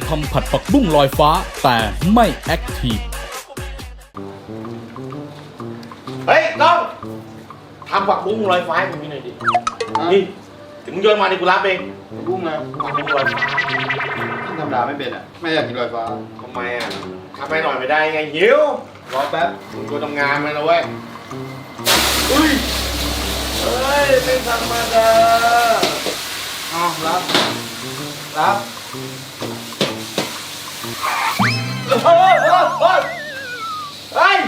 เมื่อจะทำผัดผักบุ้งลอยฟ้า แต่ไม่แอคทีฟ เฮ้ยน้องทำผักบุ้งลอยฟ้าให้ผมหน่อยดิ นี่ถึงมึงโยนมาดิกูรับเองบุ้งแล้วผักบุ้งลอยฟ้าทำธรรมดาไม่เป็นอะ ไม่อยากกินลอยฟ้า ทำไมอะทำไปหน่อยไม่ได้ไงหิวรอแป๊บมึงกูทำงานมานะเว้ย อุ้ย เฮ้ยไม่ธรรมดาเอารับ รับ เฮ้ยเฮ้ยเฮ้ย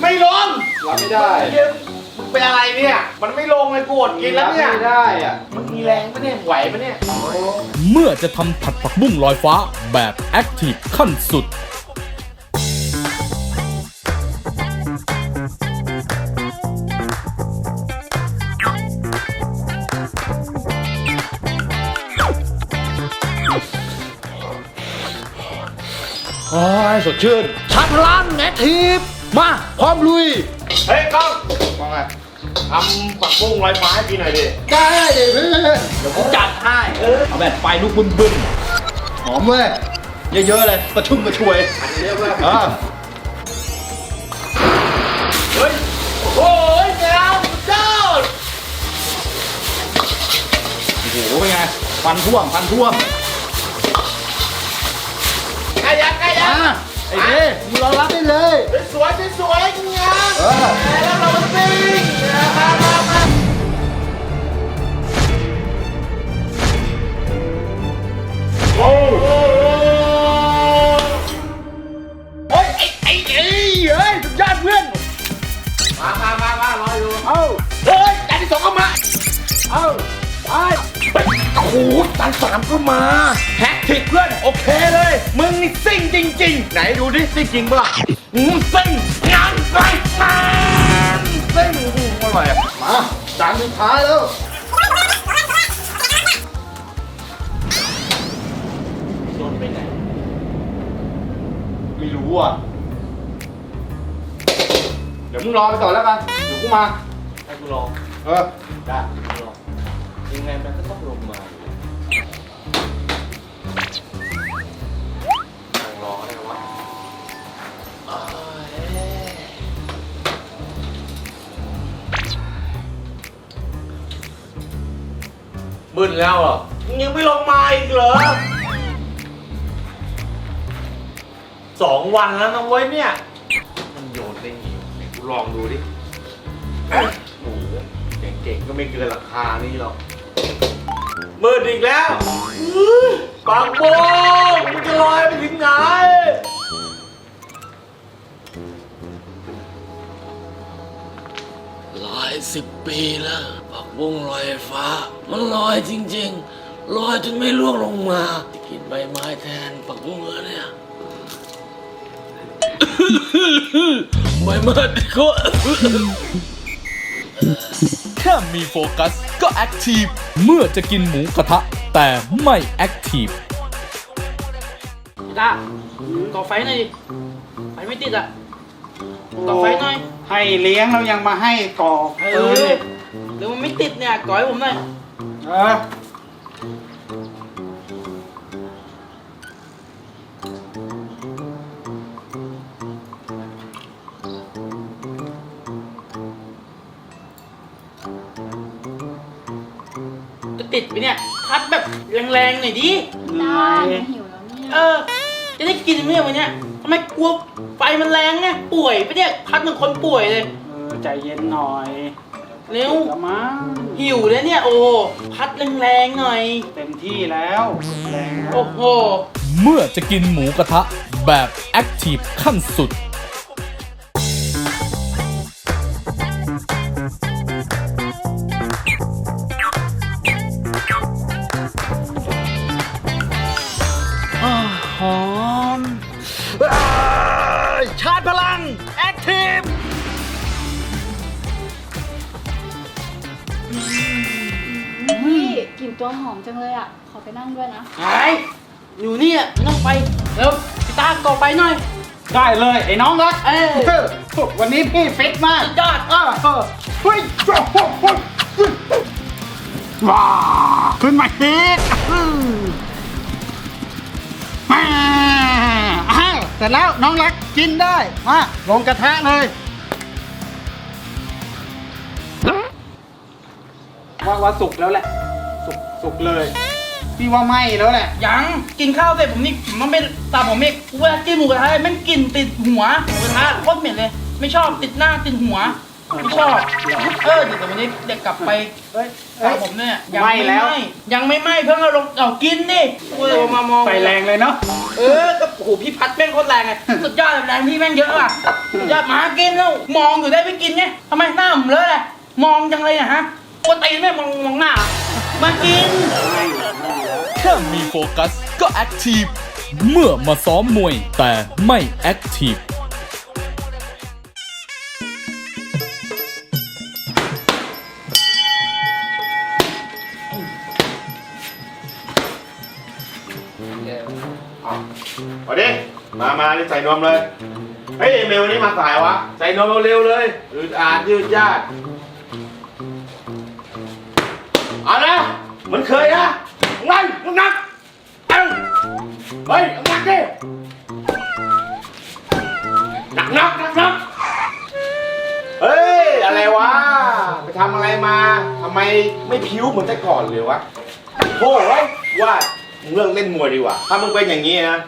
ไม่ลงรับไม่ได้เฮ้ยมึงเป็นอะไรเนี่ย มันไม่ลงเลยกูอดกินแล้วเนี่ย รับไม่ได้อะมันมีแรงปะเนี่ย ไหวปะเนี่ย เมื่อจะทำผัดผักบุ้งลอยฟ้าแบบแอคทีฟขั้นสุด สดชื่นชาร์จพลังแอคทีฟมาพร้อมลุย เฮ้ยกล้องว่าไงทำผักบุ้งลอยฟ้าให้พี่หน่อยดิ ได้เดี๋ยวเพื่อนเดี๋ยวผมจัดให้เออเอาแบบไฟลุกบึ้นบึ้นหอมเว้ยเยอะๆเลยประชุ่มประชวยอันนี้เรียกว่าอ่าเฮ้ยโอ้ยแกวเจ้าโอ้โหเป็นไงฟันท่วมฟันท่วมใกล้ยังใกล้ยัอะง ไอ้เด้มึงรอรับได้เลยสวยสวยสวยงามเออแล้วเรามาปิ้งมามามาโอ้โหโอ้ยไอ้ไอ้ไอ้เฮ้ยสุดยอดเพื่อนมามามามารออยู่เอาเฮ้ยจานที่สองก็มาเอาไปโอ้โหจานสามก็มาแฮ กทิกเพื่อนโอเคเลย มึงนี่ซิ่งจริง ๆ ไหนดูดิซิ่งจริงปะล่ะอืมซิ่งงานไปงานซิ่งอืมอร่อยอะมาจานสุดท้ายแล้ว โดนไปไหน ไม่รู้อะ เดี๋ยวมึงรอไปก่อนแล้วกัน เดี๋ยวกูมา ให้กูลองเออ ได้กูลองยังไงมันก็ต้องลงมานั่ บึ้นแล้วเหรอมึงยังไม่ลงมาอีกเหรอสองวันแล้วนะเว้ยเนี่ย มันโยนได้ไงวะไหนกูลองดูดิโอ้โหเก่งๆก็ไม่เกินราคานี่หรอกมืดอีกแล้วอื้อปากโบงมันจะลอยไปถึงไหน หลายสิบปีแล้ว ผักบุ้งลอยฟ้า มันลอยจริง ๆ ลอยจนไม่ล่วงลงมากินใบไม้แทนผักบุ้งเหรอเนี่ยใบไม้ก็แค่มีโฟกัสก็แอคทีฟเมื่อจะกินหมูกระทะ แต่ไม่แอคทีฟตาก่อไฟหน่อยดิไฟไม่ติดอะก่อไฟหน่อย ให้เลี้ยงแล้วยังมาให้กรอกเออเดี๋ยวมันไม่ติดเนี่ยก่อให้ผมหน่อยเออจะติดไปเนี่ยพัดแบบแรงๆหน่อยดิได้หนูหิวแล้วเนี่ยเออ จะได้กินไหมเนี่ยวันเนี้ยทำไมกลัวไฟมันแรงไงป่วยไปะเนี่ยพัดเหมือนคนป่วยเลย เออใจเย็นหน่อย เร็วละมั้งหิวแล้วเนี่ยโอ้พัดแรงๆหน่อย เต็มที่แล้วแรงแล้ว โอ้โห เมื่อจะกินหมูกระทะแบบแอคทีฟขั้นสุด ตัวหอมจังเลยอะ ขอไปนั่งด้วยนะ ไอ้อยู่นี่อะไม่ต้องไปเร็วพี่ตาก่อไฟหน่อย ได้เลยไอ้น้องรักเอ้ย เออวันนี้พี่ฟิตมากสุดยอดเออเออเฮ้ยโอ้โหโอ้โหว้าขึ้นมาฮิตอ่าอ้าวเสร็จแล้วน้องรักกินได้มาลงกระทะเลยว่าว่าสุกแล้วแหละ สุกสุกเลยพี่ว่าไหมแล้วแหละ ยังกินข้าวเสร็จผมนี่มันเป็นตาผมเองเวลากินหมูกระทะแม่งกลิ่นติดหัวหมูกระทะโคตรเหม็นเลย ไม่ชอบติดหน้าติดหัวไม่ชอบเออเดี๋ยววันนี้เด็กกลับไปเอ้ยตาผมเนี่ยยังไหม้แล้วไหยังไม่ไหม้เพิ่งเอาลงเอากินนี่กูเลยมามองไฟแรงเลยเนาะเออก็โอ้โหพี่พัดแม่งโคตรแรงไงสุดยอดเลยแรงพี่แม่งเยอะว่ะสุดยอดหมากินแล้วมองอยู่ได้ไม่กินไงทำไมหน้าผมเลอะเลยมองจังเลยอะฮะคนตีนแม่งมองมองหน้า มากิน แค่มีโฟกัสก็แอคทีฟ เมื่อมาซ้อมมวยแต่ไม่แอคทีฟ เอาดิ มา มานี่ใส่นมเลย เฮ้ย เมลวันนี้มาสายวะ ใส่นมเร็วๆเลยอืดอาดยืดยาดเอานะเห มือนเคยนะมึงนั่งมึงนักเอ้าเฮ้ยนักดิหนักนักนักนักเฮ้ย อะไรวะ ไปทำอะไรมาทำไมไม่พิ้วเหมือนแต่ก่อนเลยวะโอ้ยว่ามึงเลิกเล่นมวยดีกว่า ถ้ามึงเป็นอย่างนี้นะ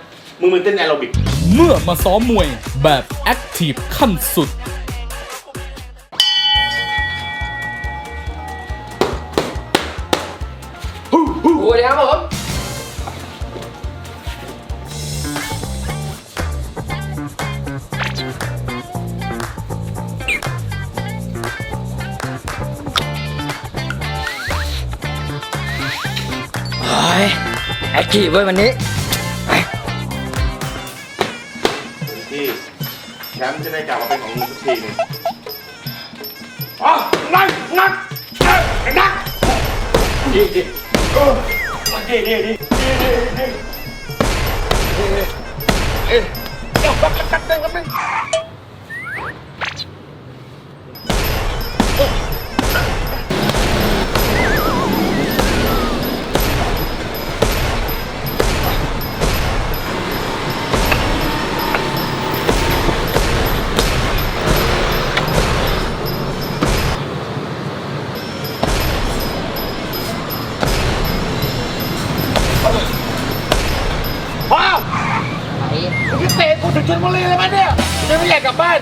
มึงมึงเต้นแอโรบิก เมื่อมาซ้อมมวยแบบแอคทีฟขั้นสุด แอคทีฟเว้ยวันนี้ที่แชมป์จะได้กลับมาเป็นของมึงสักทีหนึงอ๋อนั่งนั่งเอ้ยนั่งดีดีเออดีดีดีดีดีดีเอ๊ะเดี๋ยวแป๊บแป๊บแป๊บนึงแป๊บนึง บุรีเลยมั้ยเนี่ยยังไม่อยากกลับบ้าน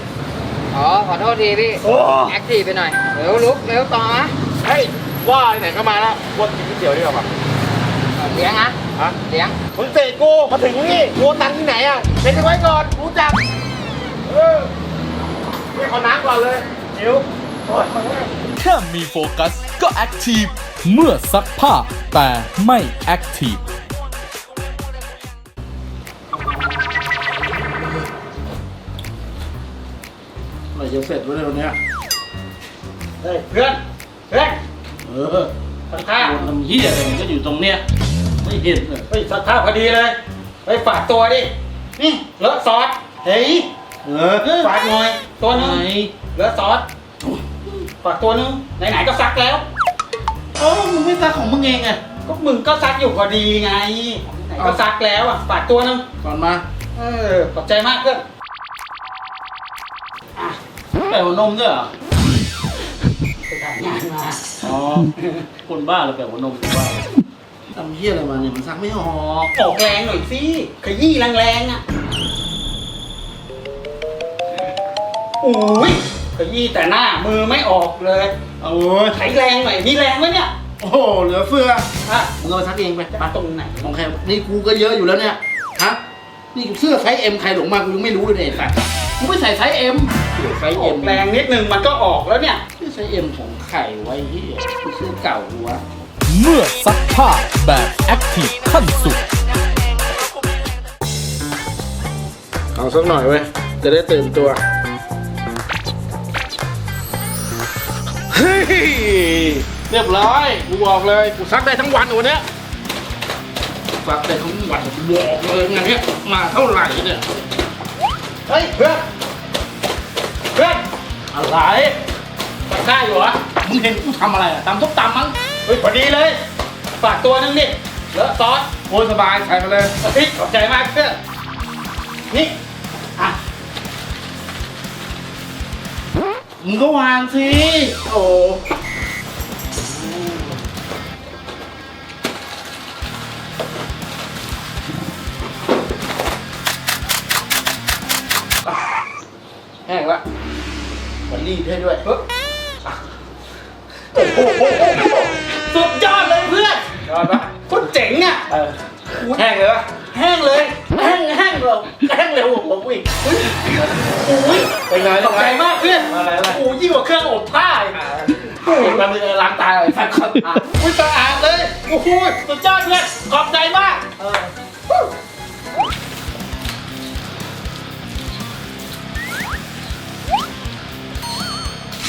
อ๋อ ขอโทษทีพี่ โอ้แอคทีฟไปหน่อย เร็วลุก เร็วต่อนะเฮ้ยว่าไหนก็มาแล้ววนกินก๋วยเตี๋ยวดีกว่าปะเลี้ยงนะฮะเลี้ยงมึงเตะกูมาถึงนี่กูตังค์ที่ไหนอะเป็นไว้ก่อนรู้จักเออเรียกเอาน้ำก่อนเลยหิวโอ้ยแค่มีโฟกัสก็แอคทีฟเมื่อซักผ้าแต่ไม่แอคทีฟ จะเสร็จวันนี้เฮ้ยเพื่อนเพื่อนเออสักท่าทำเหี้ยอะไรมันก็อยู่ตรงเนี้ยไม่เห็นเลยเฮ้ยสักท่าพอดีเลยเฮ้ยฝากตัวดินี่เลอะซอสเฮ้ยเออฝากหน่อยตัวหนึงไหนเลอะซอสฝากตัวหนึงไหนๆก็ซักแล้วโอ้มึงไม่ซักของมึงเองไงก็มึงก็ซักอยู่พอดีไงไหนๆก็ซักแล้วอะฝากตัวหนึงก่อนมาเออขอบใจมากเพื่อน แปลว่านมด้วยเหรอไปถ่ายงานมาอ๋อคนบ้าเลยแปลว่านมคนบ้าทำเหี้ยอะไรมาเนี่ยมันซักไม่ออกออกแรงหน่อยสิขยี้แรงๆอะโอ้ยขยี้แต่หน้ามือไม่ออกเลยโอ้ยไถแรงหน่อยมีแรงไหมเนี่ยโอ้โหเหลือเฟืออะมึงเอาไปซักเองไปจะไปตรงไหนของใครนี่กูก็เยอะอยู่แล้วเนี่ยฮะนี่เสื้อไซส์เอ็มใครหลงมากูยังไม่รู้เลยเนี่ยไอ้สัตว์ กูไม่ใส่ไซส์เอ็มไซส์อเอ็อมกแรงนิดนึงมันก็ออกแล้วเนี่ยเสื้อไซส์เอ็มของไข่ไว้เฮียกูเสื้อเก่ากูวะเมื่อซักผ้าแบบแอคทีฟขั้นสุด เอาสักหน่อยเว้ย จะได้ตื่นตัว เฮ้ย เรียบร้อย กูบอกเลย กูซักได้ทั้งวันวันเนี้ยซักได้ทั้งวันกูบอกเลยงานเนี้ยมาเท่าไหร่เนี่ย เฮ้ยเพื่อนเพื่อนอะไรตักได้อยู่เหรอมึงเห็นกูทำอะไรอะตำทุบตำมั้งเฮ้ยพอดีเลย ฝากตัวนึงดิเลอะซอสโอ้ยสบายใส่มาเลยเฮ้ยขอบใจมากเพื่อนนี่อะมึงก็วางสิโอ้ รีดให้ด้วยปึ๊บสุดยอดเลยเพื่อนยอดปะโคตรเจ๋งอะเออแห้งเลยปะแห้งเลยแห้งแห้งเลยแห้งเร็วกว่าผมอีกอุ้ยอุ้ยเป็นไงขอบใจมากเพื่อนอะไรอะไรโอ้ยยิ่งกว่าเครื่องอบผ้าอีกโอ้ยมันเป็นล้างตาเลยสักคนอะอุ้ยสะอาดเลยโอ้โหสุดยอดเพื่อนขอบใจมาก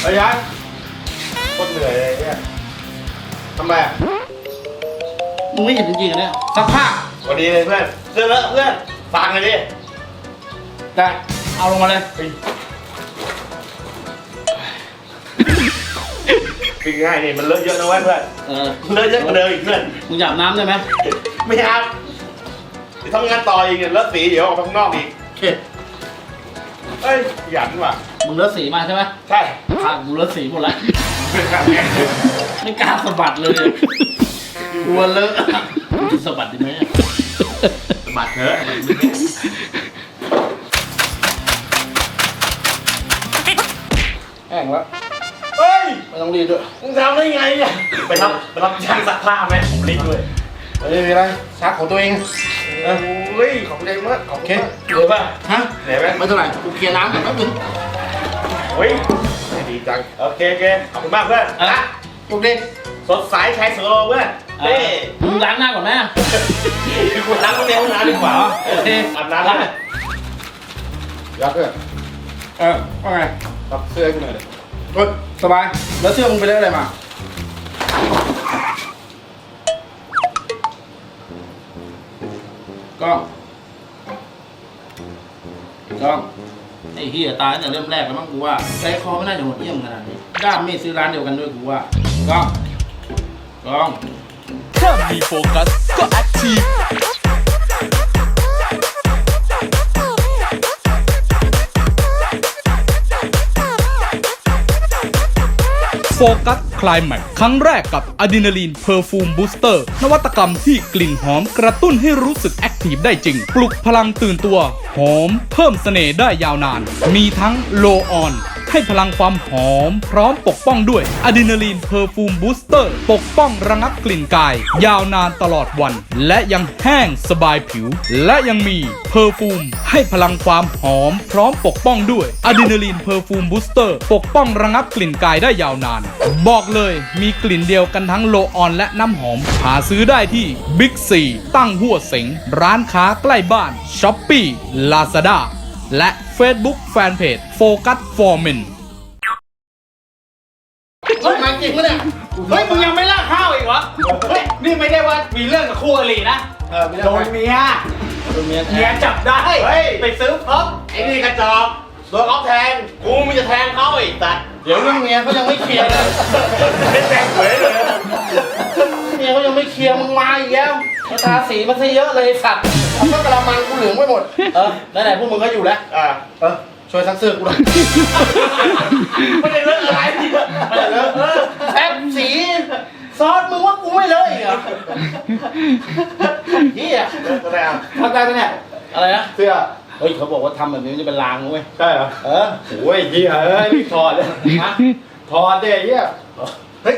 เออเฮ้ยยันโคตรเหนื่อยเลยเนี่ยทำไมอะมึงไม่เห็นจริงๆเหรอเนี่ยสักผ้าสวัสดีเลยเพื่อนเสื้อเลอะเพื่อนฟังเลยดิได้เอาลงมาเลยคือง่ายนี่มันเลอะเยอะนะเว้ยเพื่อนเออเลอะเยอะกว่าเดิมอีกเพื่อน มึงหยาบน้ำได้ไหมไม่เอาเดี๋ยวทำงานต่ออีกเนี่ยเลอะสีเดี๋ยวออกไปข้างนอกอีก โอเค เอ้ยหยันว่ะ มึงเลือดสีมาใช่ไหมใช่ผ้ากูเลือดสีหมดแล้วเป็นการแข่งไม่กล้าสะบัดเลยกลัวเลอะกูจะสะบัดดีไหมอะบัตรเถอะแห้งแล้วเฮ้ย ไม่ต้องรีดด้วยมึงทำได้ไงเนี่ยไปรับไปรับช่างซักผ้าไหมผมรีดด้วยไม่ได้มีอะไรซักของตัวเองเออเฮ้ยของใจมากขอบโอณเคเหลือป่ะฮะเหนื่อยไหมไม่เท่าไหร่กูเคลียร์น้ำก่อนแป๊บนึงเฮ้ยดีจังโอเคโอเคขอบคุณมากเพื่อนอะนะพวกเด็กสดใสชายโซโลเพื่อนเอ้เฮ้มึงล้างหน้าก่อนไหมคือคุณล้างห้องน้ำห้องน้ำดีกว่าโอเคอาบน้ำแล้วยัดด้วยเออว่าไงรับเสื้อให้กูหน่อยดิกดสบายแล้วเสื้อมึงไปได้อะไรมา กล้องกล้องไอ้เฮียตายตั้งแต่เริ่มแรกแล้วมั้งกูว่าใจคอไม่น่าจะหดเยี่ยมขนาดนี้ด้ามมีดซื้อร้านเดียวกันด้วยกูว่ากล้องกล้อง ถ้ามีโฟกัสก็แอคทีฟ ฟกัสคลายแม็กครั้งแรกกับอะดรีนาลีนเพอร์ฟูมบูสเตอร์นวัตกรรมที่กลิ่นหอมกระตุ้นให้รู้สึกแอคทีฟได้จริง ปลุกพลังตื่นตัว หอมเพิ่มเสน่ห์ได้ยาวนาน มีทั้งโลออน ให้พลังความหอม พร้อมปกป้องด้วยอะดรีนาลีนเพอร์ฟูมบูสเตอร์ปกป้องระงับกลิ่นกาย ยาวนานตลอดวัน และยังแห้งสบายผิว และยังมีเพอร์ฟูมให้พลังความหอม พร้อมปกป้องด้วยอะดรีนาลีนเพอร์ฟูมบูสเตอร์ปกป้องระงับกลิ่นกายได้ยาวนาน บอกเลยมีกลิ่นเดียวกันทั้งโลออนและน้ำหอม หาซื้อได้ที่บิ๊กซีตั้งหัวเสงร้านค้าใกล้บ้านช้อปปี้ลาซาด้า และ Facebook Fanpage Focus for Men เฮ้ยมาจริงปะเนี่ย เฮ้ยมึงยังไม่ล่าข้าวอีกเหรอ เฮ้ยนี่ไม่ได้ว่ามีเรื่องกับคู่อรินะเออไม่ได้โดนเมียโดนเมียแทเมียงจับได้ เฮ้ย ไปซื้อพร็อพไอ้นี่กระจอกโดนเขาแทง กูมีจะแทงเขาอีกตัดเดี๋ยวเรื่องเมียเขายังไม่เคลียร์เลยเป็นแทงหวยเลยเมียเขายังไม่เคลียร์มึงมาอีกแล้วมาทาสีมาซะเยอะเลยไอ้สัตว์เอาก็กระมังกูเหลืองไปหมด เออไหนๆพวกมึงก็อยู่แล้ว อ่าเออช่วยซักเสื้อกูหน่อยไม่ได้เลิกอะไรไม่ได้เลอะเออแอบสีซอสมึงว่ากูไม่เลอะอีกเหรอเฮียเลิกก็ได้อะทำได้ไหมเนี่ยอะไรนะเสื้อเฮ้ยเขาบอกว่าทำแบบนี้มันจะเป็นลางนะเว้ยใช่เหรอเออโอ้ยเหี้ยเอ้ยรีบถอดเลยฮะถอดเด้เหี้ยเฮ้ย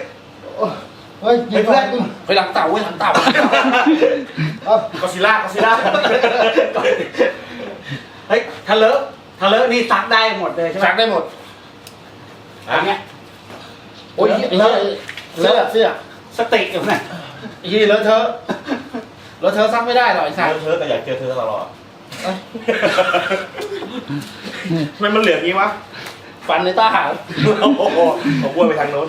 เฮ้ยยิงเพื่อนไปหลังเต่าเว้ยหลังเต่าก็ซิล่าก็ซิล่าเฮ้ยทะเลอะทะเลอะนี่ซักได้หมดเลยใช่ไหมซักได้หมดอันเนี้ยโอ้ยเลอะเลอะเสื้อสติกอยู่เนี่ยไอ้ยี่เลอะเทอะเลอะเทอะซักไม่ได้หรอกไอ้สัตว์เธอแต่อยากเจอเธอตลอดทำไมมันเหลืองงี้วะ ฟันในตาหางโอ้โหผมวนไปทางโน้น